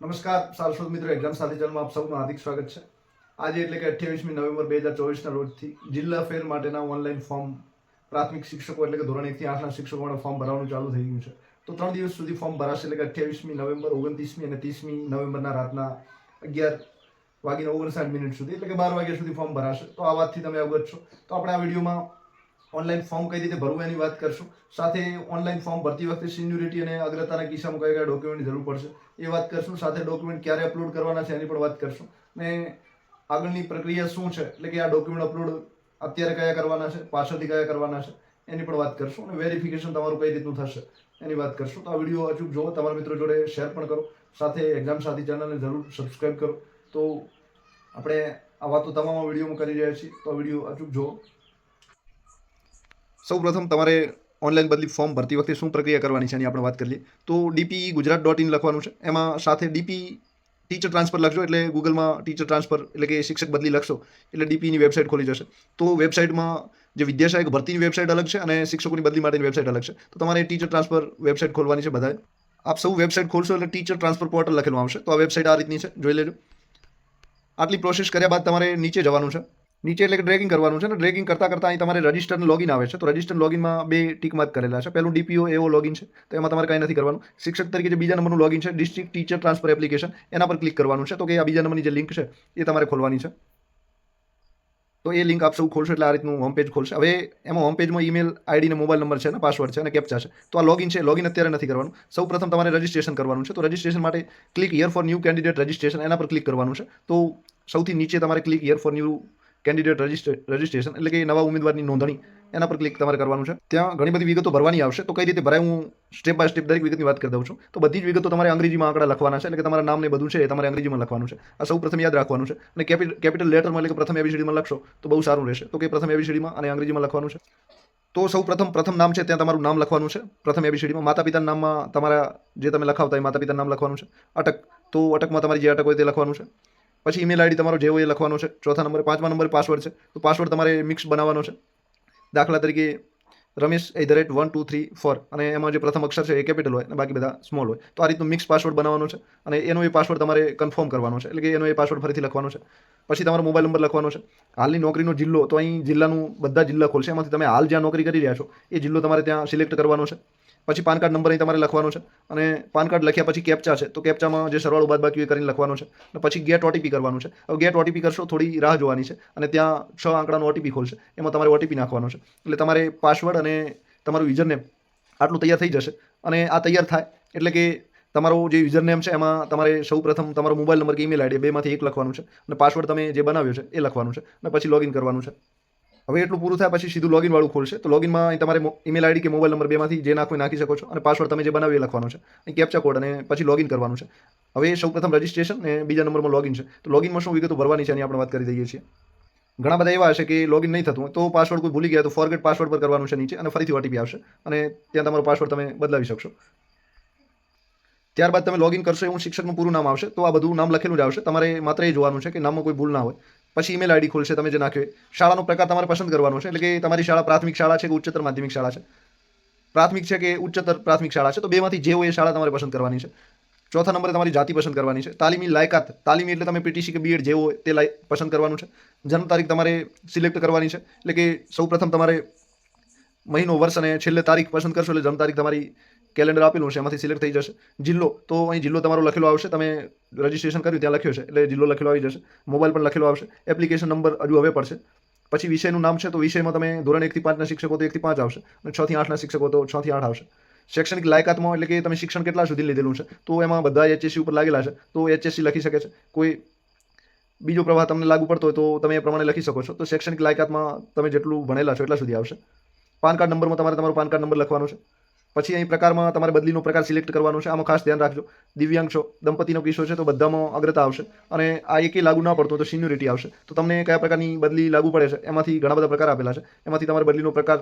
નમસ્કાર, સારસ્વત મિત્રો, એક્ઝામ સાથે જન્મ આપ સૌનું હાર્દિક સ્વાગત છે. આજે એટલે કે અઠ્યાવીસમી નવેમ્બર બે હજાર ચોવીસના રોજથી જિલ્લા ફેર માટેના ઓનલાઈન ફોર્મ પ્રાથમિક શિક્ષકો એટલે કે ધોરણ એકથી આઠના શિક્ષકો ફોર્મ ભરવાનું ચાલુ થઈ ગયું છે. તો ત્રણ દિવસ સુધી ફોર્મ ભરાશે એટલે કે અઠ્યાવીસમી નવેમ્બર, ઓગણત્રીસમી અને ત્રીસમી નવેમ્બરના રાતના અગિયાર વાગીને ઓગણસાઠ મિનિટ સુધી એટલે કે બાર વાગ્યા સુધી ફોર્મ ભરાશે. તો આ વાતથી તમે અવગત છો. તો આપણે આ વિડીયોમાં ઓનલાઈન ફોર્મ કઈ રીતે ભરવું એની વાત કરશું. સાથે ઓનલાઈન ફોર્મ ભરતી વખતે સિન્યુરિટી અને અગ્રતાના કિસ્સામાં કયા કયા ડોક્યુમેન્ટની જરૂર પડશે એ વાત કરશું. સાથે ડોક્યુમેન્ટ ક્યારે અપલોડ કરવાના છે એની પણ વાત કરશું. ને આગળની પ્રક્રિયા શું છે? એટલે કે આ ડોક્યુમેન્ટ અપલોડ અત્યારે કયા કરવાના છે? પાછળથી કયા કરવાના છે? એની પણ વાત કરશું અને વેરિફિકેશન તમારું કઈ રીતનું થશે એની વાત કરશું. તો આ વીડિયો અચૂક જુઓ તમારા મિત્રો જોડે શેર પણ કરો. સાથે એક્ઝામ સાથી ચેનલને જરૂર સબસ્ક્રાઈબ કરો. તો આપણે આ વાતો તમામ વિડીયોમાં કરી રહ્યા છીએ. તો આ વીડિયો અચૂક જુઓ સૌ પ્રથમ તમારે ઓનલાઈન બદલી ફોર્મ ભરતી વખતે શું પ્રક્રિયા કરવાની છે એની આપણે વાત કરીએ. તો ડીપી ગુજરાત ડોટ ઇન લખવાનું છે. એમાં સાથે ડીપી ટીચર ટ્રાન્સફર લખજો એટલે ગૂગલમાં ટીચર ટ્રાન્સફર એટલે કે શિક્ષક બદલી લખશો એટલે ડીપીની વેબસાઇટ ખોલી જશે. તો વેબસાઇટમાં જે વિદ્યાશાયક ભરતીની વેબસાઇટ અલગ છે અને શિક્ષકોની બદલી માટેની વેબસાઇટ અલગ છે. તો તમારે ટીચર ટ્રાન્સફર વેબસાઇટ ખોલવાની છે બધાએ. આપ સૌ વેબસાઇટ ખોલશો એટલે ટીચર ટ્રાન્સફર પોર્ટલ લખેલું આવશે. તો આ વેબસાઇટ આ રીતની છે. જોઈ લેજો. આટલી પ્રોસેસ કર્યા બાદ તમારે નીચે જવાનું છે. નીચે એટલે કે ડ્રેગિંગ કરવાનું છે ને ડ્રેગિંગ કરતાં કરતાં અહીં તમારે રજિસ્ટર લોગિન આવે છે. તો રજિસ્ટર લોગિનમાં બે ટીક માર્ક કરેલા છે. પહેલું ડીપીઓ એવો લોગિન છે. તો એમાં તમારે કંઈ નથી કરવાનું. શિક્ષક તરીકે જે બીજા નંબરનું લોગિન છે ડિસ્ટ્રિક્ટ ટીચર ટ્રાન્સફર એપ્લિકેશન એના પર ક્લિક કરવાનું છે. તો કે આ બીજા નંબરની જે લિંક છે, એ તમારે ખોલવાની છે. તો એ લિંક આપ સૌ ખોલશો એટલે આ રીતનું હોમ પેજ ખોલશે. હવે એમાં હોમ પેજમાં email I D mobile number છે અને પાસવર્ડ છે અને કેપ્ચા છે. તો આ લોગિન છે લોગિન અત્યારે નથી કરવાનું. સૌ પ્રથમ તમારે રજિસ્ટ્રેશન કરવાનું છે. તો રજિસ્ટ્રેશન માટે click here for new candidate registration એના પર ક્લિક કરવાનું છે. તો સૌથી નીચે તમારે click here for new candidate registration એટલે કે નવા ઉમેદવારની નોંધણી એના પર ક્લિક તમારે કરવાનું છે. ત્યાં ઘણી બધી વિગતો ભરવાની આવશે. તો કઈ રીતે ભરાય? હું સ્ટેપ બાય સ્ટેપ દરેક વિગતની વાત કરી દઉં છું. તો બધી જ વિગતો તમારે અંગ્રેજીમાં આંકડા લખવાના છે. એટલે કે તમારા નામ ને બધું છે એ તમારે અંગ્રેજીમાં લખવાનું છે. આ સૌ પ્રથમ યાદ રાખવાનું છે. અને કેપિટલ લેટરમાં એટલે કે પ્રથમ એબીસીડીમાં લખશો, તો બહુ સારું રહેશે. તો કે પ્રથમ એબીસીડીમાં અને અંગ્રેજીમાં લખવાનું છે. તો સૌ પ્રથમ પ્રથમ નામ છે, ત્યાં તમારું નામ લખવાનું છે. પ્રથમ એબીસીડીમાં માતા પિતાના નામમાં તમારા જે તમે લખાવતા હોય માતા પિતાનું નામ લખવાનું છે. અટક તો અટકમાં તમારી જે અટક હોય તે લખવાનું છે. પછી ઈમેલ આઈડી તમારો જે હોય એ લખવાનો છે. ચોથા નંબરે પાંચમા નંબરે પાસવર્ડ છે. તો પાસવર્ડ તમારે મિક્સ બનાવવાનો છે. દાખલા તરીકે Ramesh at the rate one two three four અને એમાં જે પ્રથમ અક્ષર છે એ કેપિટલ હોય અને બાકી બધા સ્મોલ હોય. તો આ રીતનું મિક્સ પાસવર્ડ બનાવવાનો છે અને એનો એ પાસવર્ડ તમારે કન્ફર્મ કરવાનો છે. એટલે કે એનો એ પાસવર્ડ ફરીથી લખવાનો છે. પછી તમારો મોબાઈલ નંબર લખવાનો છે. હાલની નોકરીનો જિલ્લો, તો અહીં જિલ્લાનું બધા જિલ્લા ખોલશે. એમાંથી તમે હાલ જ્યાં નોકરી કરી રહ્યા છો, એ જિલ્લો તમારે ત્યાં સિલેક્ટ કરવાનો છે. પછી પાન કાર્ડ નંબર અહીં તમારે લખવાનો છે અને પાન કાર્ડ લખ્યા પછી કેપ્ચા છે. તો કેપ્ચામાં જે સરવાળો બાદ બાકી કરીને લખવાનો છે. અને પછી ગેટ ઓટીપી કરવાનું છે. હવે ગેટ ઓટીપી કરશો થોડી રાહ જોવાની છે અને ત્યાં છ આંકડાનો ઓટીપી ખોલશે. એમાં તમારે ઓટીપી નાખવાનો છે. એટલે તમારે પાસવર્ડ અને તમારું યુઝરનેમ આટલું તૈયાર થઈ જશે. અને આ તૈયાર થાય એટલે કે તમારો જે યુઝરનેમ છે એમાં તમારે સૌ પ્રથમ તમારો મોબાઈલ નંબર કે ઈમેલ આઈડી બેમાંથી એક લખવાનું છે. અને પાસવર્ડ તમે જે બનાવ્યો છે એ લખવાનું છે. અને પછી લોગિન કરવાનું છે. હવે એટલું પૂરું થાય પછી સીધું લોગિન વાળું ખોલશે. તો લોગિનમાં તમારે ઈમેલ આઈડી કે મોબાઈલ નંબર બેમાંથી જે નાખવું નાખી શકો છો. અને પાસવર્ડ તમે જે બનાવી લખવાનો છે. અને કેપ્ચા કોડ અને પછી લોગિન કરવાનું છે. હવે સૌ પ્રથમ રજિસ્ટ્રેશન અને બીજા નંબરમાં લોગિન છે. તો લોગિનમાં શું વિગતો ભરવાની છે એની આપણે વાત કરી દઈએ છીએ. ઘણા બધા એવા હશે કે લોગિન નહીં થતું તો પાસવર્ડ કોઈ ભૂલી ગયા તો ફોરગેટ પાસવર્ડ પર કરવાનું છે નીચે અને ફરીથી ઓટીપી આવશે. અને ત્યાં તમારો પાસવર્ડ તમે બદલાવી શકશો. ત્યારબાદ તમે લોગિન કરશો એવું શિક્ષકનું પૂરું નામ આવશે. તો આ બધું નામ લખેલું જ આવશે. તમારે માત્ર એ જોવાનું છે કે નામમાં કોઈ ભૂલ ના હોય. પછી ઈમેલ આઈડી ખોલશે તમે જે નાખ્યો શાળાનો પ્રકાર તમારે પસંદ કરવાનો છે. એટલે કે તમારી શાળા પ્રાથમિક શાળા છે કે ઉચ્ચતર માધ્યમિક શાળા છે? પ્રાથમિક છે કે ઉચ્ચતર પ્રાથમિક શાળા છે? તો બેમાંથી જે હોય એ શાળા તમારે પસંદ કરવાની છે. ચોથા નંબરે તમારી જાતિ પસંદ કરવાની છે. તાલીમી લાયકાત. તાલીમી એટલે તમે પીટીસી કે બીએડ જે હોય તે લાય, પસંદ કરવાનું છે. જન્મ તારીખ તમારે સિલેક્ટ કરવાની છે. એટલે કે સૌપ્રથમ તમારે મહિનો, વર્ષ અને છેલ્લે તારીખ પસંદ કરશો એટલે જન્મ તારીખ તમારી કેલેન્ડર આપેલું છે એમાંથી સિલેક્ટ થઈ જશે. જિલ્લો, તો અહીં જિલ્લો તમારો લખેલો આવશે. તમે રજિસ્ટ્રેશન કર્યું, ત્યાં લખ્યો છે એટલે જિલ્લો લખેલો આવી જશે. મોબાઈલ પણ લખેલો આવશે. એપ્લિકેશન નંબર હજુ હવે પડશે. પછી વિષયનું નામ છે, તો વિષયમાં તમે ધોરણ એકથી પાંચના શિક્ષકો, તો એકથી પાંચ આવશે. અને છથી આઠના શિક્ષકો, તો છથી આઠ આવશે. શૈક્ષણિક લાયકાતમાં, એટલે કે તમે શિક્ષણ કેટલા સુધી લીધેલું છે, તો એમાં બધા એચએસસી ઉપર લાગેલા છે. તો એચએસસી લખી શકે છે. કોઈ બીજો પ્રવાહ તમને લાગુ પડતો હોય, તો તમે એ પ્રમાણે લખી શકો છો. તો શૈક્ષણિક લાયકાતમાં તમે જેટલું ભણેલા છો, એટલા સુધી આવશે. પાન કાર્ડ નંબરમાં તમારે તમારો પાન કાર્ડ નંબર લખવાનો છે. પછી અહીં પ્રકારમાં તમારે બદલીનો પ્રકાર સિલેક્ટ કરવાનો છે. આમાં ખાસ ધ્યાન રાખજો. દિવ્યાંગ છો દંપતીનો કિસ્સો છે, તો બધામાં અગ્રતા આવશે. અને આ એકે લાગુ ના પડતો તો સિન્યુરિટી આવશે. તો તમને કયા પ્રકારની બદલી લાગુ પડે છે? એમાંથી ઘણા બધા પ્રકાર આપેલા છે. એમાંથી તમારે બદલીનો પ્રકાર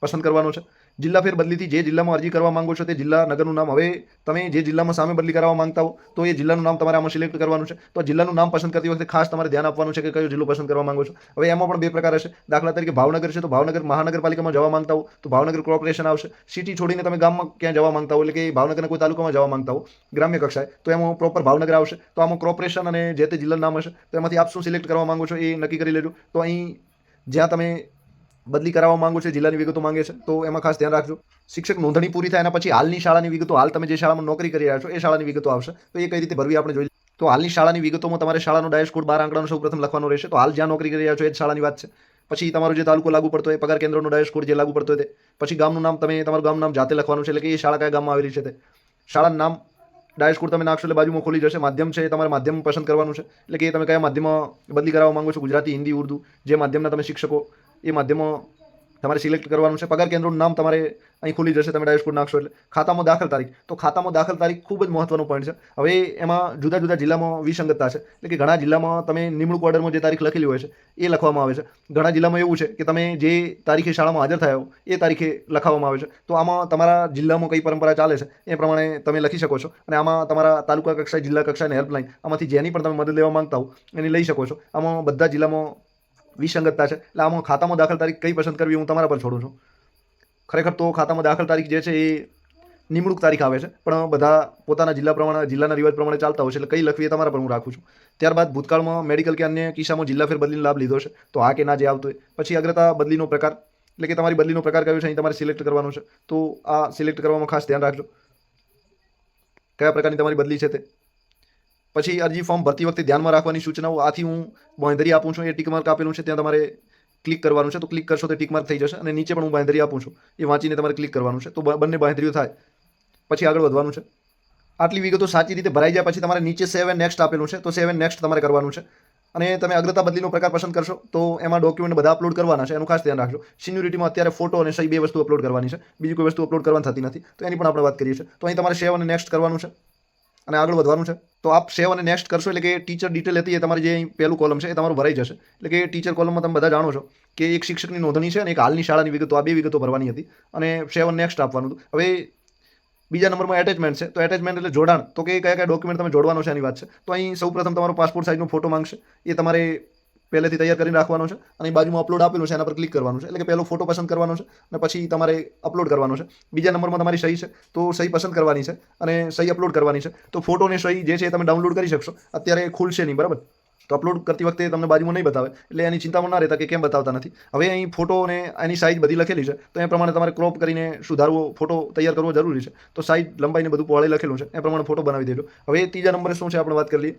પસંદ કરવાનો છે. જિલ્લા ફેર બદલીથી જે જિલ્લામાં અરજી કરવા માંગો છો તે જિલ્લા નગરનું નામ. હવે તમે જે જિલ્લામાં સામે બદલી કરાવવા માંગતા હો, તો એ જિલ્લાનું નામ તમારે આમાં સિલેક્ટ કરવાનું છે. તો જિલ્લાનું નામ પસંદ કરતી વખતે ખાસ તમારે ધ્યાન આપવાનું છે કે કયો જિલ્લો પસંદ કરવા માંગો છો. હવે એમાં પણ બે પ્રકાર હશે. દાખલા તરીકે ભાવનગર છે, તો ભાવનગર મહાનગરપાલિકામાં જવા માંગતા હો, તો ભાવનગર કોર્પોરેશન આવશે. સિટી છોડીને તમે ગામમાં ક્યાં જવા માંગતા હો, એટલે કે ભાવનગરના કોઈ તાલુકામાં જવા માંગતા હો, ગ્રામ્ય કક્ષાએ, તો એમાં પ્રોપર ભાવનગર આવશે. તો આમાં કોર્પોરેશન અને જે તે જિલ્લાનું નામ હશે, તો એમાંથી આપ શું સિલેક્ટ કરવા માંગો છો એ નક્કી કરી લેજો. તો અહીં જ્યાં તમે બદલી કરાવવા માંગો છો, જિલ્લાની વિગતો માંગે છે, તો એમાં ખાસ ધ્યાન રાખજો. શિક્ષક નોંધણી પૂરી થાય એના પછી હાલની શાળાની વિગતો, હાલ તમે જે શાળામાં નોકરી કરી રહ્યા છો, એ શાળાની વિગતો આવશે. તો એ કઈ રીતે ભરવી આપણે જોઈ તો હાલની શાળાની વિગતોમાં તમારે શાળાનો ડાયસ કોડ બાર આંકડાનો સૌ પ્રથમ લખવાનો રહેશે. તો હાલ જ્યાં નોકરી કરી રહ્યા છો, એ જ શાળાની વાત છે. પછી તમારો જે તાલુકો લાગુ પડતો હોય, પગાર કેન્દ્રનો ડાયસ કોડ જે લાગુ પડતો હોય તે. પછી ગામનું નામ, તમે તમારું ગામનું નામ જાતે લખવાનું છે, એટલે કે એ શાળા કયા ગામમાં આવેલી છે તે. શાળાનું નામ, ડાયસ કોડ તમે નાખશો એટલે બાજુમાં ખોલી જશે. માધ્યમ છે તમારે માધ્યમ પસંદ કરવાનું છે. એટલે કે તમે કયા માધ્યમમાં બદલી કરાવવા માંગો છો, ગુજરાતી, હિન્દી, ઉર્દુ, જે માધ્યમના તમે શિક્ષકો એ માધ્યમો તમારે સિલેક્ટ કરવાનું છે. પગાર કેન્દ્રનું નામ તમારે અહીં ખુલી જશે. તમે ડાયસ નાખશો એટલે. ખાતામાં દાખલ તારીખ. તો ખાતામાં દાખલ તારીખ ખૂબ જ મહત્વનો પોઈન્ટ છે. હવે એમાં જુદા જુદા જિલ્લામાં વિસંગતતા છે. એટલે કે ઘણા જિલ્લામાં તમે નિમણૂક ઓર્ડરમાં જે તારીખ લખેલી હોય છે, એ લખવામાં આવે છે. ઘણા જિલ્લામાં એવું છે કે તમે જે તારીખે શાળામાં હાજર થયા હો, એ તારીખે લખાવવામાં આવે છે. તો આમાં તમારા જિલ્લામાં કઈ પરંપરા ચાલે છે, એ પ્રમાણે તમે લખી શકો છો. અને આમાં તમારા તાલુકા કક્ષાએ, જિલ્લા કક્ષાની હેલ્પલાઇન આમાંથી જેની પણ તમે મદદ લેવા માંગતા હો, એની લઈ શકો છો. આમાં બધા જિલ્લામાં વિસંગતતા છે. એટલે આમાં ખાતામાં દાખલ તારીખ કઈ પસંદ કરવી હું તમારા પર છોડું છું. ખરેખર તો ખાતામાં દાખલ તારીખ જે છે એ નિમણૂક તારીખ આવે છે. પણ બધા પોતાના જિલ્લા પ્રમાણે, જિલ્લાના રિવાજ પ્રમાણે ચાલતા હોય છે. એટલે કઈ લખવી એ તમારા પર હું રાખું છું. ત્યારબાદ ભૂતકાળમાં મેડિકલ કે અન્ય કિસ્સામાં જિલ્લા ફેર બદલીનો લાભ લીધો છે. તો હા કે ના જે આવતો હોય. પછી અગ્રતા બદલીનો પ્રકાર. એટલે કે તમારી બદલીનો પ્રકાર કયો છે, અહીં તમારે સિલેક્ટ કરવાનો છે. તો આ સિલેક્ટ કરવામાં ખાસ ધ્યાન રાખજો. કયા પ્રકારની તમારી બદલી છે તે? પછી અરજી ફોર્મ ભરતી વખતે ધ્યાનમાં રાખવાની સૂચનાઓ આથી હું બાંધરી આપું છું. એ ટીક માર્ક આપેલું છે, ત્યાં તમારે ક્લિક કરવાનું છે. તો ક્લિક કરશો તો ટીક માર્ક થઈ જશે અને નીચે પણ હું બાંધરી આપું છું. એ વાંચીને તમારે ક્લિક કરવાનું છે. તો બંને બાંધરીઓ થાય. પછી આગળ વધવાનું છે. આટલી વિગતો સાચી રીતે ભરાઈ જાય પછી તમારે નીચે સેવ એન્ડ નેક્સ્ટ આપેલું છે. તો સેવ એન્ડ નેક્સ્ટ તમારે કરવાનું છે. અને તમે અગ્રતા બદલીનો પ્રકાર પસંદ કરશો, તો એમાં ડોક્યુમેન્ટ બધા અપલોડ કરવાના છે. એનું ખાસ ધ્યાન રાખજો. સિન્યુરિટીમાં અત્યારે ફોટો અને સહી બે વસ્તુ અપલોડ કરવાની છે. બીજી કોઈ વસ્તુ અપલોડ કરવાની થતી નથી. તો એની પણ આપણે વાત કરીએ છીએ. તો અહીં તમારે સેવ અને નેક્સ્ટ કરવાનું છે. અને આગળ વધવાનું છે. તો આપ સેવ અને નેક્સ્ટ કરશો એટલે કે ટીચર ડિટેલ હતી એ તમારી જે પહેલું કોલમ છે એ તમારું ભરાઈ જશે. એટલે કે ટીચર કોલમમાં તમે બધા જાણો છો કે એક શિક્ષકની નોંધણી છે અને એક હાલની શાળાની વિગતો, આ બે વિગતો ભરવાની હતી અને સેવ નેક્સ્ટ આપવાનું હતું. હવે બીજા નંબરમાં એટેચમેન્ટ છે. તો એટેચમેન્ટ એટલે જોડાણ. તો કે કયા કયા ડોક્યુમેન્ટ તમે જોડવાનો છે એની વાત છે. તો અહીં સૌપ્રથમ તમારો પાસપોર્ટ સાઇઝનો ફોટો માંગશે. એ તમારે પહેલેથી તૈયાર કરીને રાખવાનો છે અને બાજુમાં અપલોડ આપેલું છે, એના પર ક્લિક કરવાનું છે. એટલે કે પહેલો ફોટો પસંદ કરવાનો છે અને પછી તમારે અપલોડ કરવાનો છે. બીજા નંબરમાં તમારી સહી છે, તો સહી પસંદ કરવાની છે અને સહી અપલોડ કરવાની છે. તો ફોટો અને સહી જે છે એ તમે ડાઉનલોડ કરી શકશો. અત્યારે ખુલશે નહીં, બરાબર? તો અપલોડ કરતી વખતે તમને બાજુમાં નહીં બતાવે. એટલે એની ચિંતામાં ના રહેતા કે કેમ બતાવતા નથી. હવે અહીં ફોટો અને એની સાઇઝ બધી લખેલી છે, તો એ પ્રમાણે તમારે ક્રોપ કરીને સુધારવો ફોટો તૈયાર કરવો જરૂરી છે. તો સાઇઝ લંબાઈને બધું પહોળે લખેલું છે, એ પ્રમાણે ફોટો બનાવી દેજો. હવે ત્રીજા નંબરે શું છે, આપણે વાત કરી લઈએ.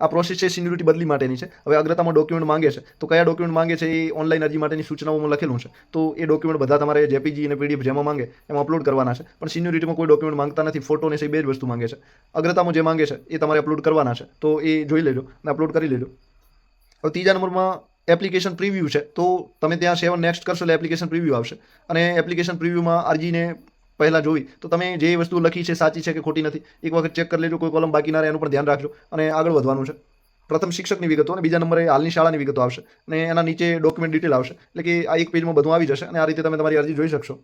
આ પ્રોસેસ છે સિન્યુરિટી બદલી માટેની છે. હવે અગ્રતામાં ડોક્યુમેન્ટ માંગે છે. તો કયા ડોક્યુમેન્ટ માંગે છે એ ઓનલાઈન અરજી માટેની સૂચનાઓમાં લખેલું છે. તો એ ડોક્યુમેન્ટ બધા તમારે જેપીજી અને પીડીએફ જેમાં માંગે એમાં અપલોડ કરવાના છે. પણ સિન્યુરિટીમાં કોઈ ડોક્યુમેન્ટ માંગતા નથી. ફોટો ને બે જ વસ્તુ માંગે છે. અગ્રતામાં જે માંગે છે એ તમારે અપલોડ કરવાના છે. તો એ જોઈ લેજો અને અપલોડ કરી લેજો. હવે ત્રીજા નંબરમાં એપ્લિકેશન પ્રિવ્યૂ છે. તો તમે ત્યાં સેવન નેક્સ્ટ કરશો એટલે એપ્લિકેશન પ્રિવ્યૂ આવશે. અને એપ્લિકેશન પ્રિવ્યૂમાં અરજીને પહેલાં જોઈ. તો તમે જે વસ્તુ લખી છે સાચી છે કે ખોટી નથી, એક વખત ચેક કરી લેજો, કોઈ કોલમ બાકી ના રહે એનું પણ ધ્યાન રાખજો અને આગળ વધવાનું છે. પ્રથમ શિક્ષકની વિગતો અને બીજા નંબરે હાલની શાળાની વિગતો આવશે અને એના નીચે ડોક્યુમેન્ટ ડિટેલ આવશે. એટલે કે આ એક પેજમાં બધું આવી જશે અને આ રીતે તમે તમારી અરજી જોઈ શકશો.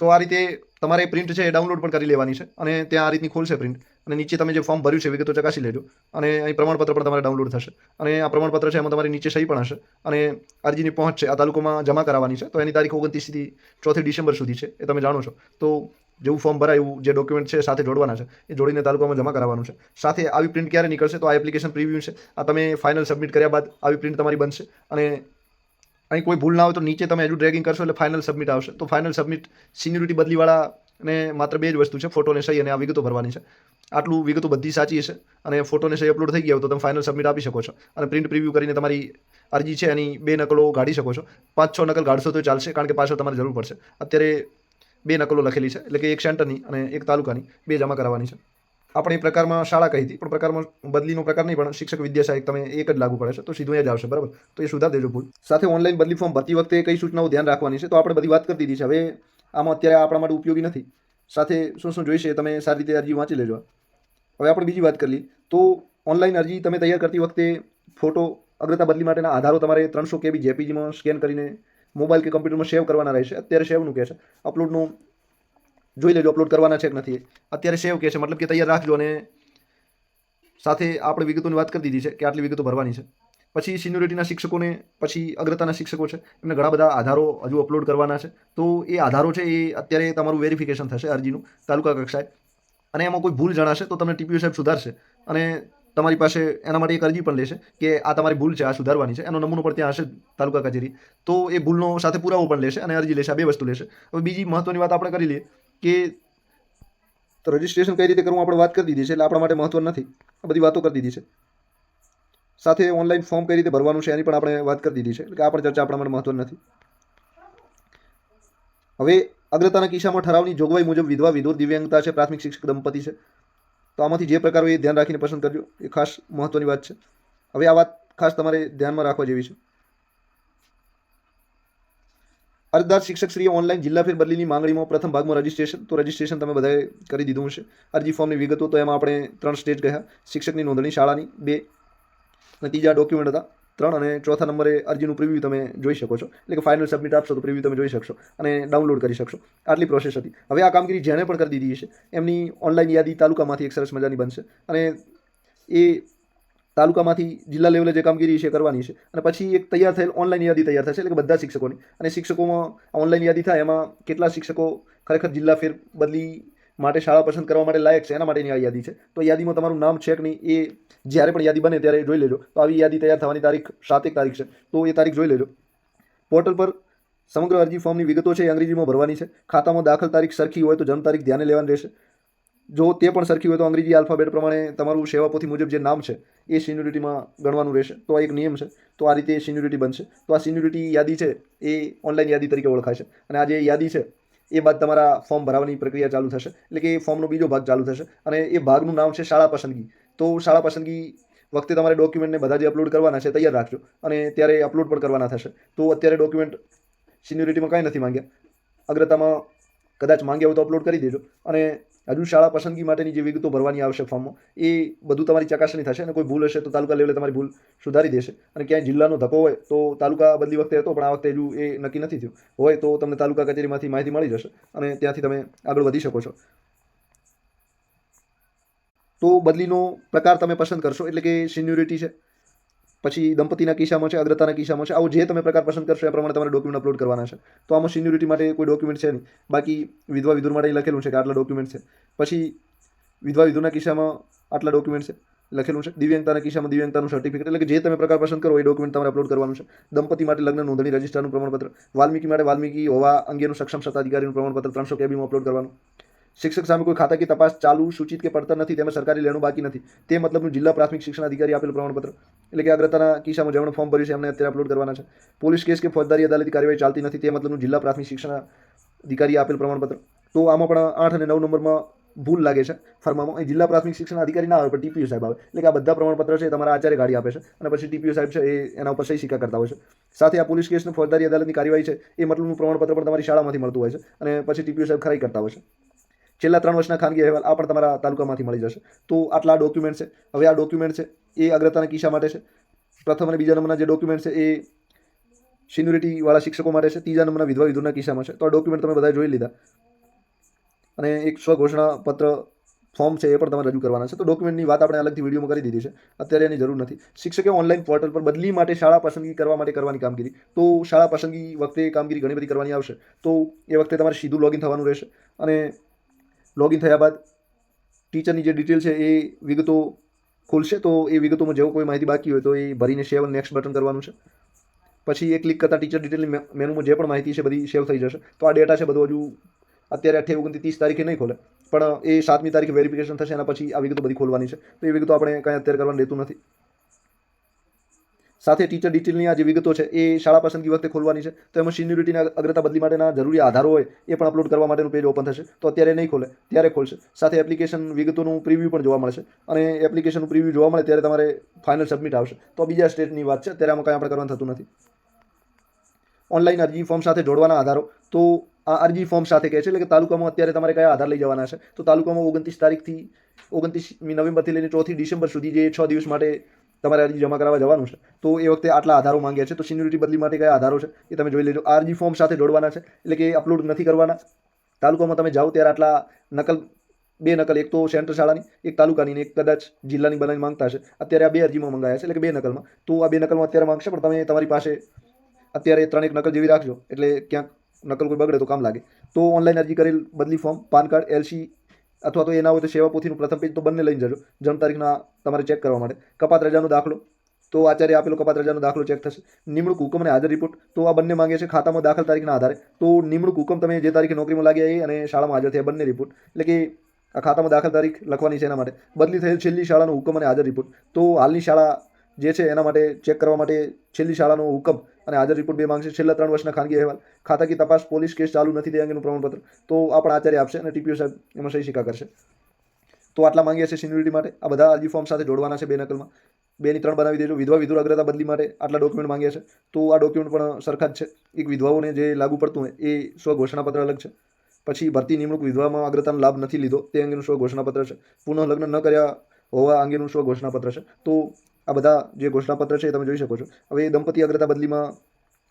તો આ રીતે તમારે પ્રિન્ટ છે એ ડાઉનલોડ પણ કરી લેવાની છે અને ત્યાં આ રીતની ખોલશે પ્રિન્ટ અને નીચે તમે જે ફોર્મ ભર્યું છે વિગતો ચકાસી લેજો અને અહીં પ્રમાણપત્ર પણ તમારે ડાઉનલોડ થશે. અને આ પ્રમાણપત્ર છે એમાં તમારી નીચે સહી પણ હશે અને અરજીની પહોંચ છે આ તાલુકામાં જમા કરાવવાની છે. તો એની તારીખ ઓગણત્રીસથી ચોથી ડિસેમ્બર સુધી છે, એ તમે જાણો છો. તો જેવું ફોર્મ ભરાયું જે ડોક્યુમેન્ટ છે સાથે જોડવાના છે. એ જોડીને તાલુકામાં જમા કરાવવાનું છે. સાથે આવી પ્રિન્ટ ક્યારે નીકળશે તો આ એપ્લિકેશન પ્રિવ્યુ છે. આ તમે ફાઇનલ સબમિટ કર્યા બાદ આવી પ્રિન્ટ તમારી બનશે. અને અહીં કોઈ ભૂલ ના હોય તો નીચે તમે હજુ ડ્રેગિંગ કરશો એટલે ફાઇનલ સબમિટ આવશે. તો ફાઇનલ સબમિટ સિન્યુરિટી બદલીવાળા ને માત્ર બે જ વસ્તુ છે ફોટોને સહી અને આ વિગતો ભરવાની છે. આટલું વિગતો બધી સાચી હશે અને ફોટોને સહી અપલોડ થઈ ગયા તો તમે ફાઇનલ સબમિટ આપી શકો છો. અને પ્રિન્ટ પ્રિવ્યૂ કરીને તમારી અરજી છે એની બે નકલો કાઢી શકો છો. પાંચ છ નકલ કાઢશો તો ચાલશે, કારણ કે પાછળ તમારે જરૂર પડશે. અત્યારે બે નકલો લખેલી છે. એટલે કે એક સેન્ટરની અને એક તાલુકાની. બે જમા કરાવવાની છે. આપણે એ પ્રકારમાં શાળા કહી હતી. પણ પ્રકારમાં બદલીનો પ્રકાર નહીં, પણ શિક્ષક વિદ્યા સહાયક તમે એક જ લાગુ પડે છે. તો સીધું એ જ આવશે, બરાબર? તો એ સુધાર દેજો ભૂલ. સાથે ઓનલાઈન બદલી ફોર્મ ભરતી વખતે કઈ સૂચનાઓ ધ્યાન રાખવાની છે? તો આપણે બધી વાત કરી દીધી છે. હવે આમાં અત્યારે આપણા માટે ઉપયોગી નથી. સાથે શું શું જોઈશે તમે સારી રીતે અરજી વાંચી લેજો. હવે આપણે બીજી વાત કરી તો ઓનલાઈન અરજી તમે તૈયાર કરતી વખતે ફોટો અગ્રતા બદલી માટેના આધારો તમારે ત્રણસો કેબી જેપીજીમાં સ્કેન કરીને મોબાઈલ કે કમ્પ્યુટરમાં સેવ કરવાના રહેશે. અત્યારે સેવનું કહેશે અપલોડનું જોઈ લેજો, અપલોડ કરવાના છે કે નથી. અત્યારે સેવ કહે છે, મતલબ કે તૈયાર રાખજો અને સાથે આપણે વિગતોની વાત કરી દીધી છે કે આટલી વિગતો ભરવાની છે. પછી સિન્યોરિટીના શિક્ષકોને, પછી અગ્રતાના શિક્ષકો છે. એમને ઘણા બધા આધારો હજુ અપલોડ કરવાના છે. તો એ આધારો છે એ અત્યારે તમારું વેરિફિકેશન થશે અરજીનું તાલુકા કક્ષાએ. અને એમાં કોઈ ભૂલ જણાશે તો તમને ટીપીઓ સાહેબ સુધારશે. અને તમારી પાસે એના માટે એક અરજી પણ લેશે કે આ તમારી ભૂલ છે, આ સુધારવાની છે. એનો નમૂનો પણ ત્યાં હશે તાલુકા કચેરી. તો એ ભૂલનો સાથે પુરાવો પણ લેશે અને અરજી લેશે, આ બે વસ્તુ લેશે. હવે બીજી મહત્વની વાત આપણે કરી લઈએ કે રજિસ્ટ્રેશન કઈ રીતે કરવું, આપણે વાત કરી દીધી છે એટલે આપણા માટે મહત્વ નથી. આ બધી વાતો કરી દીધી છે. સાથે ઓનલાઈન ફોર્મ કઈ રીતે ભરવાનું છે એની પણ આપણે વાત કરી દીધી છે. એટલે આ પણ ચર્ચા આપણા માટે મહત્વ નથી. હવે અગ્રતાના કિસ્સામાં ઠરાવની જોગવાઈ મુજબ વિધવા વિધુર દિવ્યાંગતા છે, પ્રાથમિક શિક્ષક દંપતી છે. તો આમાંથી જે પ્રકાર હોય એ ધ્યાન રાખીને પસંદ કરજો. એ ખાસ મહત્વની વાત છે. હવે આ વાત ખાસ તમારે ધ્યાનમાં રાખવા જેવી છે. અરજદાર શિક્ષકશ્રીએ ઓનલાઈન જિલ્લા ફેર બદલીની માંગણીમાં પ્રથમ ભાગમાં રજિસ્ટ્રેશન. તો રજિસ્ટ્રેશન તમે બધાએ કરી દીધું હશે. અરજી ફોર્મની વિગતો તો એમાં આપણે ત્રણ સ્ટેજ ગયા શિક્ષકની નોંધણી શાળાની બે. અને ત્રીજા ડોક્યુમેન્ટ હતા. ત્રણ અને ચોથા નંબરે અરજીનું પ્રિવ્યૂ તમે જોઈ શકો છો. એટલે કે ફાઇનલ સબમિટ આપશો તો પ્રિવ્યૂ તમે જોઈ શકશો અને ડાઉનલોડ કરી શકશો. આટલી પ્રોસેસ હતી. હવે આ કામગીરી જેણે પણ કરી દીધી છે, એમની ઓનલાઈન યાદી તાલુકામાંથી એક સરસ મજાની બનશે અને એ તાલુકામાંથી જિલ્લા લેવલે જે કામગીરી છે કરવાની છે. અને પછી એક તૈયાર થયેલ ઓનલાઈન યાદી તૈયાર થશે, એટલે કે બધા શિક્ષકોની. અને શિક્ષકોમાં ઓનલાઈન યાદી થાય, એમાં કેટલા શિક્ષકો ખરેખર જિલ્લા ફેર બદલી માટે શાળા પસંદ કરવા માટે લાયક છે, એના માટેની આ યાદી છે. તો યાદીમાં તમારું નામ છે કે નહીં એ જ્યારે પણ યાદી બને ત્યારે જોઈ લેજો. તો આવી યાદી તૈયાર થવાની તારીખ સાતેક તારીખ છે. તો એ તારીખ જોઈ લેજો. પોર્ટલ પર સમગ્ર અરજી ફોર્મની વિગતો છે એ અંગ્રેજીમાં ભરવાની છે. ખાતામાં દાખલ તારીખ સરખી હોય તો જન્મ તારીખ ધ્યાને લેવાની રહેશે. જો તે પણ સરખી હોય તો અંગ્રેજી આલ્ફાબેટ પ્રમાણે તમારું સેવાપોથી મુજબ જે નામ છે, એ સિન્યુરિટીમાં ગણવાનું રહેશે. તો આ એક નિયમ છે. તો આ રીતે સિન્યુરિટી બનશે. તો આ સિન્યુરિટી યાદી છે, એ ઓનલાઈન યાદી તરીકે ઓળખાશે અને આ જે યાદી છે એ બાદ તમારા ફોર્મ ભરાવાની પ્રક્રિયા ચાલુ થશે. એટલે કે ફોર્મનો બીજો ભાગ ચાલુ થશે. અને એ ભાગનું નામ છે શાળા પસંદગી. તો શાળા પસંદગી વખતે તમારે ડોક્યુમેન્ટને બધા જે અપલોડ કરવાના છે તૈયાર રાખજો. અને ત્યારે અપલોડ પણ કરવાના થશે. તો અત્યારે ડોક્યુમેન્ટ સિન્યુરિટીમાં કાંઈ નથી માંગ્યા. અગ્રતામાં કદાચ માંગ્યા હોય તો અપલોડ કરી દેજો. અને હજુ શાળા પસંદગી માટેની જે વિગતો ભરવાની આવશે ફોર્મમાં એ બધું તમારી ચકાસણી થશે અને કોઈ ભૂલ હશે તો તાલુકા લેવલે તમારી ભૂલ સુધારી દેશે. અને ક્યાંય જિલ્લાનો ધક્કો હોય તો તાલુકા બદલી વખતે હતો, પણ આ વખતે હજુ એ નક્કી નથી થયું. હોય તો તમને તાલુકા કચેરીમાંથી માહિતી મળી જશે અને ત્યાંથી તમે આગળ વધી શકો છો. તો બદલીનો પ્રકાર તમે પસંદ કરશો એટલે કે સિન્યુરિટી છે. પછી દંપતીના કિસ્સામાં છે અગ્રતાના કિસ્સામાં છે, આવો જે તમે પ્રકાર પસંદ કરશો એ પ્રમાણે તમારે ડોક્યુમેન્ટ અપલોડ કરવાના છે. તો આમાં સિન્યુરિટી માટે કોઈ ડોક્યુમેન્ટ છે નહીં. બાકી વિધવા વિધુર માટે લખેલું છે કે આટલા ડોક્યુમેન્ટ છે. પછી વિધવા વિધુના કિસ્સામાં આટલા ડોક્યુમેન્ટ છે, લખેલું છે. દિવ્યાંગતાના કિસ્સામાં દિવ્યાંગતાનું સર્ટિફિકેટ એટલે કે જે તમે પ્રકાર પસંદ કરો એ ડોક્યુમેન્ટ તમારે અપલોડ કરવાનું છે. દંપતી માટે લગ્ન નોંધણી રજિસ્ટરનું પ્રમાણપત્ર. વાલ્મીકી માટે વાલ્મીકી હોવા અંગેનું સક્ષમ સત્તાધિકારીનું પ્રમાણપત્ર ત્રણસો કેબીમાં અપલોડ કરવાનું. શિક્ષક સામે કોઈ ખાતાકી તપાસ ચાલુ સૂચિત કે પડતર નથી તેમાં સરકારી લેણું બાકી નથી. તે મતલબનું જિલ્લા પ્રાથમિક શિક્ષણ અધિકારી આપેલું પ્રમાણપત્ર. એટલે કે અગ્રતાના કિસ્સામાં જેમણે ફોર્મ ભર્યું છે, એમને અત્યારે અપલોડ કરવાના છે. પોલીસ કેસ કે ફોજદારી અદાલતી કાર્યવાહી ચાલતી નથી, તે મતલબનું જિલ્લા પ્રાથમિક શિક્ષણ અધિકારી આપેલ પ્રમાણપત્ર. તો આમાં પણ આઠ અને નવ નંબરમાં ભૂલ લાગે છે ફર્મામાં. જિલ્લા પ્રાથમિક શિક્ષણ અધિકારી ના આવે, પણ ટીપીયુ સાહેબ આવે. એટલે કે આ બધા પ્રમાણપત્ર છે તમારા આચાર્ય ગાડી આપે છે. અને પછી ટીપીયુ સાહેબ છે એ એના ઉપર સહી સિક્કા કરતા હોય છે. સાથે આ પોલીસ કેસનું ફોજદારી અદાલતની કાર્યવાહી છે, એ મતલબનું પ્રમાણપત્ર પણ તમારી શાળામાંથી મળતું હોય છે. અને પછી ટીપીયુ સાહેબ ખરાઈ કરતા હોય છે. છેલ્લા ત્રણ વર્ષના ખાનગી અહેવાલ આ પણ તમારા તાલુકામાંથી મળી જશે. તો આટલા ડોક્યુમેન્ટ છે. હવે આ ડોક્યુમેન્ટ છે એ અગ્રતાના કિસ્સા માટે છે. પ્રથમ અને બીજા નંબરના જે ડોક્યુમેન્ટ છે એ સિન્યુરિટીવાળા શિક્ષકો માટે છે. ત્રીજા નંબરના વિધવા વિધુના કિસ્સામાં છે. તો આ ડોક્યુમેન્ટ તમે બધા જોઈ લીધા. અને એક સ્વઘોષણા પત્ર ફોર્મ છે એ પણ તમારે રજૂ કરવાના છે. તો ડોક્યુમેન્ટની વાત આપણે અલગથી વિડીયોમાં કરી દીધી છે. અત્યારે એની જરૂર નથી. શિક્ષકે ઓનલાઈન પોર્ટલ પર બદલી માટે શાળા પસંદગી કરવા માટે કરવાની કામગીરી. તો શાળા પસંદગી વખતે કામગીરી ઘણી બધી કરવાની આવશે. તો એ વખતે તમારે સીધું લોગિન થવાનું રહેશે. અને લોગિન થયા બાદ ટીચરની જે ડિટેલ છે એ વિગતો ખુલશે, તો એ વિગતોમાં જેવો કોઈ માહિતી બાકી હોય તો એ ભરીને સેવ નેક્સ્ટ બટન કરવાનું છે. પછી એ ક્લિક કરતાં ટીચર ડિટેલની મેનુમાં જે પણ માહિતી છે બધી સેવ થઈ જશે. તો આ ડેટા છે બધું હજુ અત્યારે અઠ્યાવી ઓગણત્રીસ, ત્રીસ તારીખે નહીં ખોલે, પણ એ સાતમી તારીખે વેરિફિકેશન થશે એના પછી આ વિગતો બધી ખોલવાની છે. તો એ વિગતો આપણે કાંઈ અત્યારે કરવાનું રહેતું નથી. સાથે ટીચર ડિટેલની આ જે વિગતો છે, એ શાળા પસંદગી વખતે ખોલવાની છે. તો એમાં સિન્યુરિટીના અગ્રતા બદલી માટેના જરૂરી આધારો હોય, એ પણ અપલોડ કરવા માટેનું પેજ ઓપન થશે. તો અત્યારે નહીં ખોલે, ત્યારે ખોલશે. સાથે એપ્લિકેશન વિગતોનું પ્રિવ્યૂ પણ જોવા મળશે. અને એપ્લિકેશનનું પ્રિવ્યૂ જોવા મળે ત્યારે તમારે ફાઇનલ સબમિટ આવશે. તો બીજા સ્ટેટની વાત છે, ત્યારે આમાં કાંઈ આપણે કરવાનું થતું નથી. ઓનલાઈન અરજી ફોર્મ સાથે જોડવાના આધારો. તો આ અરજી ફોર્મ સાથે કહે છે, એટલે કે તાલુકામાં અત્યારે તમારે કયા આધાર લઈ જવાના છે? તો તાલુકામાં ઓગણત્રીસ તારીખથી ઓગણત્રીસમી નવેમ્બરથી લઈને ચોથી ડિસેમ્બર સુધી જે છ દિવસ માટે તમારે અરજી જમા કરાવવા જવાનું છે. તો એ વખતે આટલા આધારો માંગ્યા છે. તો સિન્યુરિટી બદલી માટે કયા આધારો છે? એ તમે જોઈ લેજો. આરજી ફોર્મ સાથે જોડવાના છે. એટલે કે અપલોડ નથી કરવાના. તાલુકામાં તમે જાઓ ત્યારે આટલા નકલ, બે નકલ, એક તો સેન્ટર શાળાની, એક તાલુકાની ને એક કદાચ જિલ્લાની બનાવી માંગતા હશે. અત્યારે આ બે અરજીમાં મંગાયા છે. એટલે કે બે નકલમાં. તો આ બે નકલમાં અત્યારે માંગશે, પણ તમે તમારી પાસે અત્યારે ત્રણ એક નકલ જેવી રાખજો. એટલે ક્યાંક નકલ કોઈ બગડે તો કામ લાગે. તો ઓનલાઈન અરજી કરેલ બદલી ફોર્મ પાન કાર્ડ એલસી અથવા તો એના હોય તો સેવા પોથીનું પ્રથમ પેજ તો બંને લઈને જજો. જન્મ તારીખના તમારે ચેક કરવા માટે. કપાત રજાનો દાખલો. તો આચાર્ય આપેલો કપાત રજાનો દાખલો ચેક થશે. નિમણૂક હુકમ અને હાજર રિપોર્ટ તો આ બંને માંગે છે ખાતામાં દાખલ તારીખના આધારે. તો નિમણૂક હુકમ તમે જે તારીખે નોકરીમાં લાગ્યા એ અને શાળામાં હાજર થયા બંને રિપોર્ટ એટલે કે આ ખાતામાં દાખલ તારીખ લખવાની છે એના માટે. બદલી થયેલ છેલ્લી શાળાનો હુકમ અને હાજર રિપોર્ટ તો હાલની શાળા જે છે એના માટે ચેક કરવા માટે છેલ્લી શાળાનો હુકમ અને હાજર રિપોર્ટ બે માંગશે. છેલ્લા ત્રણ વર્ષના ખાનગી અહેવાલ. ખાતાકી તપાસ પોલીસ કેસ ચાલુ નથી તે અંગેનું પ્રમાણપત્ર. તો આ પણ આચાર્ય આપશે અને ટીપીઓ સાહેબ એમાં સહી શિકા કરશે. તો આટલા માંગ્યા છે સિન્યુરિટી માટે. આ બધા અરજી ફોર્મ સાથે જોડવાના છે બે નકલમાં. બેની ત્રણ બનાવી દેજો. વિધવા વિધુર અગ્રતા બદલી માટે આટલા ડોક્યુમેન્ટ માંગ્યા છે તો આ ડોક્યુમેન્ટ પણ સરખા જ છે. એક વિધવાઓને જે લાગુ પડતું હોય એ સ્વ ઘોષણાપત્ર અલગ છે. પછી ભરતી નિમણૂક વિધવામાં અગ્રતાનો લાભ નથી લીધો તે અંગેનું સ્વ ઘોષણાપત્ર છે. પુનઃ લગ્ન ન કર્યા હોવા અંગેનું સ્વ ઘોષણાપત્ર છે. તો આ બધા જે ઘોષણાપત્ર છે એ તમે જોઈ શકો છો. હવે એ દંપતી અગ્રતા બદલીમાં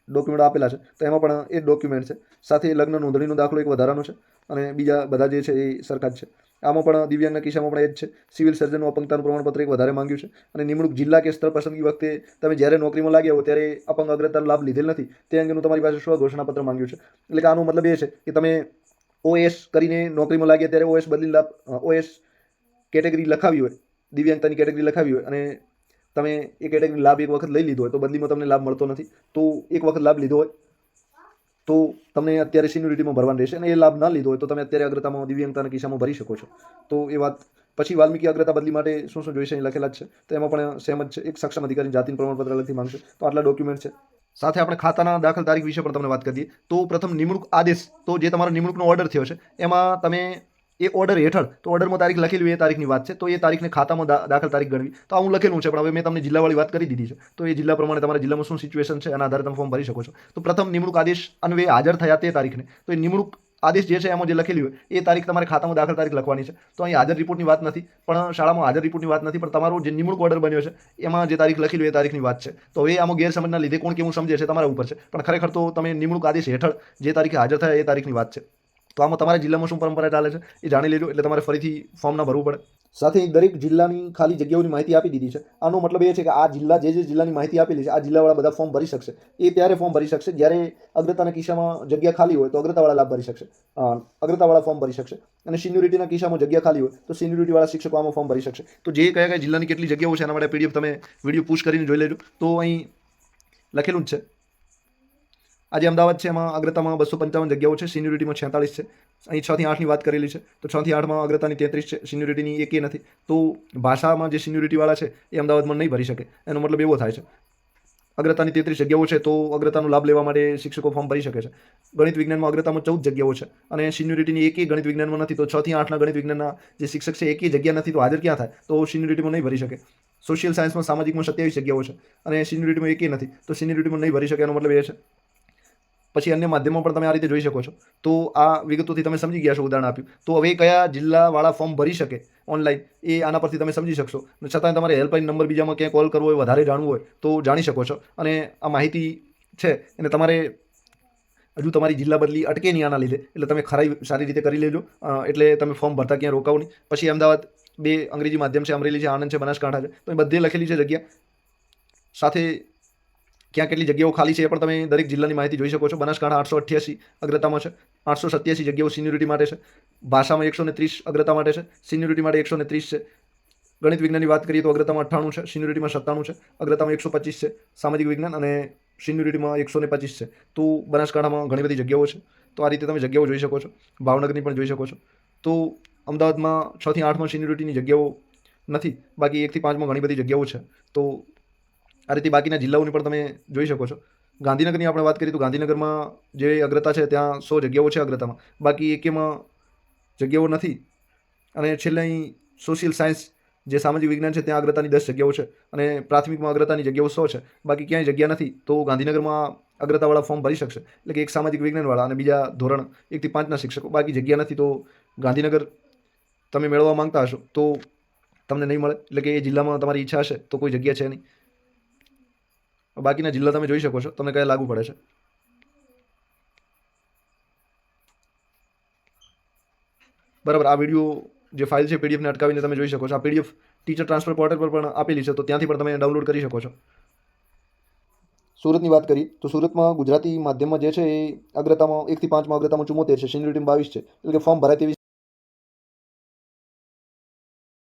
ડોક્યુમેન્ટ આપેલા છે. તો એમાં પણ એ ડોક્યુમેન્ટ છે. સાથે લગ્ન નોંધણીનો દાખલો એક વધારાનો છે અને બીજા બધા જે છે એ સરખા જ છે. આમાં પણ દિવ્યાંગના કિસ્સામાં પણ એ જ છે. સિવિલ સર્જનનું અપંગતાનું પ્રમાણપત્ર એક વધારે માંગ્યું છે અને નિમણૂક જિલ્લા કે સ્થળ પસંદગી વખતે તમે જ્યારે નોકરીમાં લાગ્યા હો ત્યારે અપંગ અગ્રતાનો લાભ લીધેલ નથી. તે અંગેનું તમારી પાસે સ્વ ઘોષણાપત્ર માંગ્યું છે. એટલે કે આનો મતલબ એ છે કે તમે ઓએસ કરીને નોકરીમાં લાગ્યા ત્યારે ઓએસ બદલી લાભ ઓએસ કેટેગરી લખાવી હોય, દિવ્યાંગતાની કેટેગરી લખાવી હોય અને તમે એ કેટેગરી લાભ એક વખત લઈ લીધો હોય, તો બદલીમાં તમને લાભ મળતો નથી. તો એક વખત લાભ લીધો હોય, તો તમને અત્યારે સિન્યુરિટીમાં ભરવાનું રહેશે અને એ લાભ ન લીધો હોય, તો તમે અત્યારે અગ્રતામાં દિવ્યાંગતાના કિસ્સામાં ભરી શકો છો. તો એ વાત પછી વાલ્મીકી અગ્રતા બદલી માટે શું શું જોઈશે એ લખેલા જ છે. તો એમાં પણ સેમ જ છે, એક સક્ષમ અધિકારી જાતિનું પ્રમાણપત્ર લખી માંગશે. તો આટલા ડોક્યુમેન્ટ છે. સાથે આપણે ખાતાના દાખલ તારીખ વિશે પણ તમને વાત કરીએ. તો પ્રથમ નિમણૂક આદેશ, તો જે તમારો નિમણૂકનો ઓર્ડર થયો છે, એમાં તમે એ ઓર્ડર હેઠળ, તો ઓર્ડરમાં તારીખ લખેલી એ તારીખની વાત છે. તો એ તારીખને ખાતામાં દાખલ તારીખ ગણવી. તો હું લખેલું છે, પણ હવે મેં તમને જિલ્લાવાળી વાત કરી દીધી છે. તો એ જિલ્લા પ્રમાણે તમારા જિલ્લામાં શું સિચ્યુએશન છે, એના આધારે તમે ફોર્મ ભરી શકો છો. તો પ્રથમ નિમણૂક આદેશ અન્વે હાજર થયા તે તારીખને. તો એ નિમણૂક આદેશ જે છે, એમાં જે લખેલી હોય, એ તારીખ તમારે ખાતામાં દાખલ તારીખ લખવાની છે. તો અહીં હાજર રિપોર્ટની વાત નથી, પણ શાળામાં હાજર રિપોર્ટની વાત નથી, પણ તમારો જે નિમણૂક ઓર્ડર બન્યો છે, એમાં જે તારીખ લખેલી હોય એ તારીખની વાત છે. તો હવે આમાં ગેરસમજના લીધે કોણ કેવું સમજે છે તમારા ઉપર છે. પણ ખરેખર તો તમે નિમણૂક આદેશ હેઠળ જે તારીખે હાજર થયા એ તારીખની વાત છે. તો આમાં તમારા જિલ્લામાં શું પરંપરા ચાલે છે? એ જાણી લેજો, એટલે તમારે ફરીથી ફોર્મ ના ભરવું પડે. સાથે દરેક જિલ્લાની ખાલી જગ્યાઓની માહિતી આપી દીધી છે. આનો મતલબ એ છે કે આ જિલ્લા જે જે જિલ્લાની માહિતી આપેલી છે, આ જિલ્લાવાળા બધા ફોર્મ ભરી શકશે. એ ત્યારે ફોર્મ ભરી શકશે. જ્યારે અગ્રતાના કિસ્સામાં જગ્યા ખાલી હોય તો અગ્રતાવાળા લાભ ભરી શકશે. અગ્રતાવાળા ફોર્મ ભરી શકશે. અને સિન્યુરિટીના કિસ્સામાં જગ્યા ખાલી હોય તો સિન્યુરિટીવાળા શિક્ષકો આમાં ફોર્મ ભરી શકશે. તો જે કયા કયા જિલ્લાની કેટલી જગ્યાઓ છે એના માટે પીડીએફ તમે વીડિયો પુશ કરીને જોઈ લેજો. તો અહીં લખેલું જ છે. આજે અમદાવાદ છે, એમાં અગ્રતામાં બસો પંચાવન જગ્યાઓ છે, સિન્યુરિટીમાં છેતાલીસ છે. અહીં છથી આઠની વાત કરેલી છે, તો છથી આઠમાં અગ્રતાની તેત્રીસ છે, સિન્યુરિટીની એકે નથી. તો ભાષામાં જે સિન્યુરિટીવાળા છે, એ અમદાવાદમાં નહીં ભરી શકે. એનો મતલબ એવો થાય છે, અગ્રતાની તેત્રીસ જગ્યાઓ છે, તો અગ્રતાનો લાભ લેવા માટે શિક્ષકો ફોર્મ ભરી શકે છે. ગણિત વિજ્ઞાનમાં અગ્રતામાં ચૌદ જગ્યાઓ છે, અને સિન્યુરિટીની એકેય ગણિત વિજ્ઞાનમાં નથી, તો છથી આઠના ગણિત વિજ્ઞાનના જે શિક્ષક છે એકેય જગ્યા નથી, તો હાજર ક્યાં થાય? તો સિન્યુરિટીમાં નહીં ભરી શકે. સોશિયલ સાયન્સમાં સામાજિકમાં સત્યાવીસ જગ્યાઓ છે, અને સિન્યુરિટીમાં એકેય નથી, તો સિન્યુરિટીમાં નહીં ભરી શકે એનો મતલબ એ છે. પછી અન્ય માધ્યમો પણ તમે આ રીતે જોઈ શકો છો. તો આ વિગતોથી તમે સમજી ગયા છો, ઉદાહરણ આપ્યું. તો હવે કયા જિલ્લાવાળા ફોર્મ ભરી શકે ઓનલાઈન? એ આના પરથી તમે સમજી શકશો. છતાં તમારે હેલ્પલાઇન નંબર બીજામાં ક્યાંય કોલ કરવો હોય, વધારે જાણવું હોય, તો જાણી શકો છો. અને આ માહિતી છે, એને તમારે હજુ તમારી જિલ્લા બદલી અટકે નહીં આના લીધે. એટલે તમે ખરાઈ સારી રીતે કરી લેજો. એટલે તમે ફોર્મ ભરતા ક્યાં રોકાવો નહીં. પછી અમદાવાદ બે અંગ્રેજી માધ્યમ છે, અમરેલી છે, આણંદ છે, બનાસકાંઠા છે. તો એ બધે લખેલી છે જગ્યા. સાથે ક્યાં કેટલી જગ્યાઓ ખાલી છે એ પણ તમે દરેક જિલ્લાની માહિતી જોઈ શકો છો. બનાસકાંઠા આઠસો અઠ્યાસી અગ્રતામાં છે. આઠસો સત્યાસી જગ્યાઓ સિન્યુરિટી માટે છે. ભાષામાં એકસો ને ત્રીસ અગ્રતા માટે છે. સિન્યુરિટી માટે એકસો ને ત્રીસ છે. ગણિત વિજ્ઞાનની વાત કરીએ તો અગ્રતામાં અઠ્ઠાણું છે. સિન્યુરિટીમાં સત્તાણું છે. અગ્રતામાં એકસો પચીસ છે. સામાજિક વિજ્ઞાન અને સિન્યુરિટીમાં એકસો ને પચીસ છે. તો બનાસકાંઠામાં ઘણી બધી જગ્યાઓ છે. તો આ રીતે તમે જગ્યાઓ જોઈ શકો છો. ભાવનગરની પણ જોઈ શકો છો. તો અમદાવાદમાં છથી આઠમાં સિન્યુરિટીની જગ્યાઓ નથી. બાકી એકથી પાંચમાં ઘણી બધી જગ્યાઓ છે. તો આ રીતે બાકીના જિલ્લાઓની પણ તમે જોઈ શકો છો. ગાંધીનગરની આપણે વાત કરીએ તો ગાંધીનગરમાં જે અગ્રતા છે ત્યાં સો જગ્યાઓ છે અગ્રતામાં. બાકી એકેમાં જગ્યાઓ નથી. અને છેલ્લે અહીં સોશિયલ સાયન્સ જે સામાજિક વિજ્ઞાન છે ત્યાં અગ્રતાની દસ જગ્યાઓ છે અને પ્રાથમિકમાં અગ્રતાની જગ્યાઓ સો છે. બાકી ક્યાંય જગ્યા નથી તો ગાંધીનગરમાં અગ્રતાવાળા ફોર્મ ભરી શકશે. એટલે કે એક સામાજિક વિજ્ઞાનવાળા અને બીજા ધોરણ એકથી પાંચના શિક્ષકો. બાકી જગ્યા નથી તો ગાંધીનગર તમે મેળવવા માંગતા હશો તો તમને નહીં મળે. એટલે કે એ જિલ્લામાં તમારી ઈચ્છા હશે તો કોઈ જગ્યા છે નહીં. બાકીના જિલ્લા તમે જોઈ શકો છો. તમને કયા લાગુ પડે છે? બરાબર, આ વીડિયો જે ફાઇલ છે પીડીએફને અટકાવીને તમે જોઈ શકો છો. આ પીડીએફ ટીચર ટ્રાન્સફર પોર્ટલ પર પણ આપેલી છે, તો ત્યાંથી પણ તમે ડાઉનલોડ કરી શકો છો. સુરતની વાત કરીએ, તો સુરતમાં ગુજરાતી માધ્યમમાં જે છે એ અગ્રતામાં એકથી પાંચમાં અગ્રતામાં ચુમ્મોતેર છે ટીમ બાવીસ છે. એટલે કે ફોર્મ ભરાય તેવી